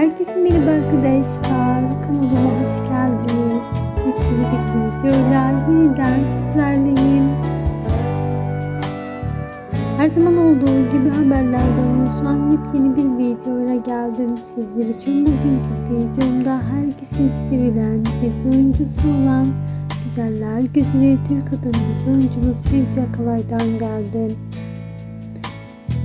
Herkese merhaba arkadaşlar. Kanalıma hoş geldiniz. Yepyeni bir videoyla yeniden sizlerleyim. Her zaman olduğu gibi haberlerden oluşan yepyeni bir videoyla geldim. Sizler için bugünkü videomda herkesin sevilen dizi oyuncusu olan Güzeller Güzeli Türk adın dizi oyuncumuz Birce Kalay'dan geldim.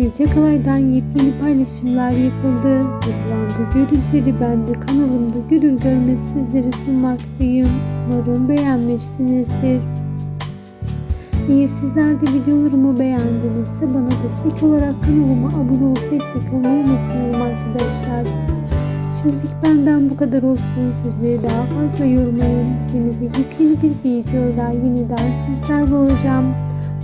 Birce Kalay'dan yepyeni paylaşımlar yapıldı. Yapılan bu görüntüleri ben de kanalımda görür görmez sizlere sunmaktayım. Umarım beğenmişsinizdir. Eğer sizler de videolarımı beğendinizse bana destek olarak kanalıma abone olup destek olmayı unutmayın arkadaşlar. Şimdilik benden bu kadar olsun. Sizleri daha fazla yormayın. Yeni bir yepyeni bir videoyla yeniden sizlerle olacağım.